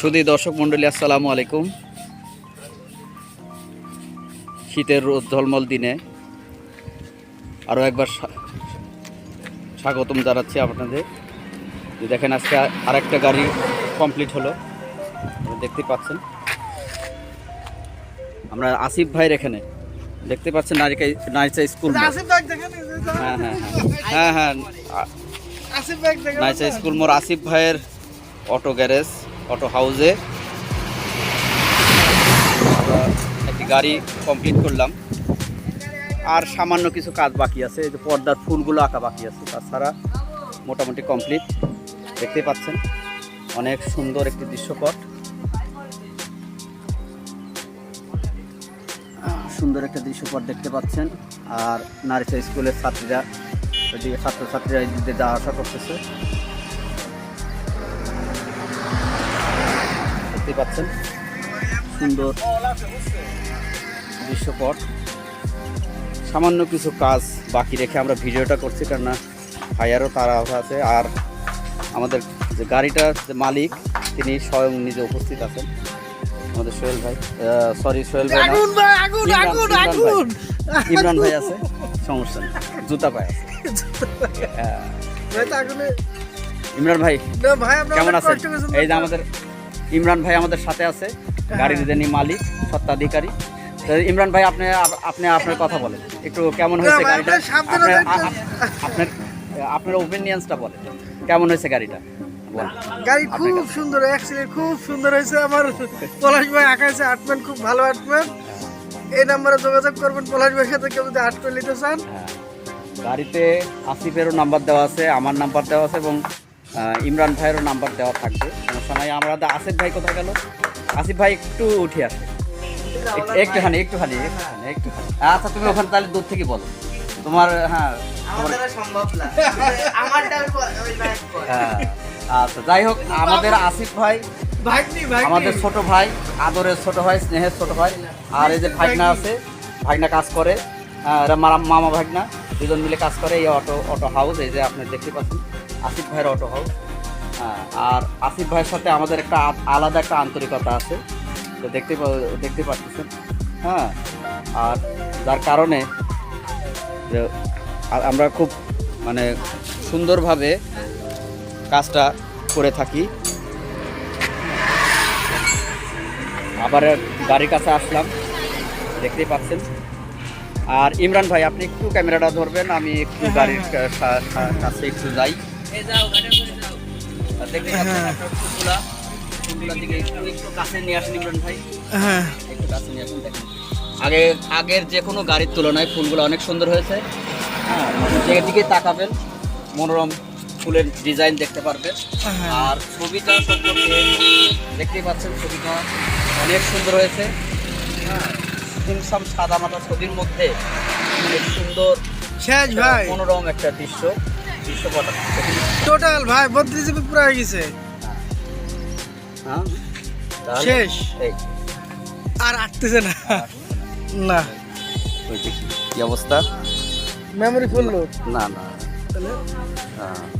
সুদী দর্শক মণ্ডলী আসসালামু আলাইকুম। শীতের রোদ ঝলমল দিনে আরও একবার স্বা- স্বাগতম জানাচ্ছি আপনাদের। যে দেখেন আজকে আরেকটা গাড়ি কমপ্লিট হলো দেখতে পাচ্ছেন। আমরা আসিফ ভাইয়ের এখানে দেখতে পাচ্ছেন নারিকা নাইচা স্কুল হ্যাঁ হ্যাঁ হ্যাঁ। হ্যাঁ হ্যাঁ নাইচা স্কুল মোড় আসিফ ভাইয়ের অটো গ্যারেজ। অটো হাউসে একটি গাড়ি কমপ্লিট করলাম। আর সামান্য কিছু কাজ বাকি আছে। এই যে পর্দার ফুলগুলো আঁকা বাকি আছে। তাছাড়া মোটামুটি কমপ্লিট দেখতে পাচ্ছেন, অনেক সুন্দর একটি দৃশ্যপট। সুন্দর একটা দৃশ্যপট দেখতে পাচ্ছেন। আর নারিচা স্কুলের ছাত্রীরা ছাত্রছাত্রীরা যাওয়া আসা করতেছে। দেখতে পাচ্ছেন। সুন্দর দৃশ্যপট। সামান্য কিছু কাজ বাকি রেখে আমরা ভিডিওটা করছি কেন না ভাইয়ারও তারা আছে। আর আমাদের যে গাড়িটার যে মালিক তিনি স্বয়ং নিজে উপস্থিত আছেন। আমাদের সোহেল ভাই সরি সোহেল ভাই ইমরান, ভাই। আছে সমস্যা নেই। জুতা পায় আছে। হ্যাঁ। ইমরান ভাই কেমন আছেন? এই যে আমাদের ইমরান ভাই আমাদের সাথে আছে। গাড়ির যিনি মালিক সত্ত্বাধিকারী ইমরান ভাই আপনি আপনি আপনার কথা বলেন। একটু কেমন হয়েছে গাড়িটা? আপনার আপনার- ওপিনিয়ন্সটা বলেন। কেমন হয়েছে গাড়িটা? গাড়ি খুব সুন্দর অ্যাক্সিডেন্ট খুব সুন্দর হয়েছে। আমার পলাশ ভাই আঁকাইছে আটম্যান খুব ভালো আটম্যান এই নাম্বারে যোগাযোগ করবেন পলাশ ভাইয়ের সাথে কেউ যদি আট করে নিতে চান। হ্যাঁ। গাড়িতে আসিফেরও নাম্বার দেওয়া আছে আমার নাম্বার দেওয়া আছে এবং ইমরান ভাইয়েরও নাম্বার দেওয়া থাকবে সমস্যা নাই আমরা আসিফ ভাই কোথায় গেল? আসিফ ভাই একটু উঠে আসে। একটুখানি একটুখানি একটুখানি একটুখানি। আচ্ছা তুমি ওখানে তাহলে দূর থেকে বলো। তোমার হ্যাঁ হ্যাঁ আচ্ছা যাই হোক আমাদের আসিফ ভাই আমাদের ছোট ভাই আদরের ছোট ভাই স্নেহের ছোট ভাই আর এই যে ভাগনা আছে ভাগনা কাজ করে মামা ভাগনা দুজন মিলে কাজ করে এই অটো অটো হাউস এই যে আপনি দেখতে পাচ্ছেন। আসিফ ভাইয়ের অটো হ্যাঁ, আর আসিফ ভাইয়ের সাথে আমাদের একটা আলাদা একটা আন্তরিকতা আছে। তো দেখতে দেখতে পাচ্ছেন। হ্যাঁ আর যার কারণে আমরা খুব মানে সুন্দরভাবে কাজটা করে থাকি। আবার গাড়ির কাছে আসলাম। দেখতেই পাচ্ছেন। আর ইমরান ভাই আপনি একটু ক্যামেরাটা ধরবেন আমি একটু গাড়ির কাছে একটু যাই। আর দেখতে পাচ্ছেন আপনার ফুলগুলা ফুলগুলার দিকে একটু একটু কাছে নিয়ে আসেন ইমরান ভাই। হ্যাঁ। কাছে নিয়ে আসেন আগে আগের যে কোনো গাড়ির তুলনায় ফুলগুলো অনেক সুন্দর হয়েছে। হ্যাঁ যেদিকে তাকাবেন মনোরম ফুলের ডিজাইন দেখতে পারবেন। হ্যাঁ। আর ছবিটা সম্পর্কে দেখতেই পাচ্ছেন ছবিটা অনেক সুন্দর হয়েছে। হ্যাঁ সাদা মাটা ছবির মধ্যে অনেক সুন্দর মনোরম একটা দৃশ্য। টোটাল ভাই বত্রিশ জিবি পুরো হয়ে গেছে। হ্যাঁ? শেষ। আর আটতেছে না। না। ওই দেখি কি অবস্থা? মেমোরি ফুল লোড না না। তাহলে? হ্যাঁ।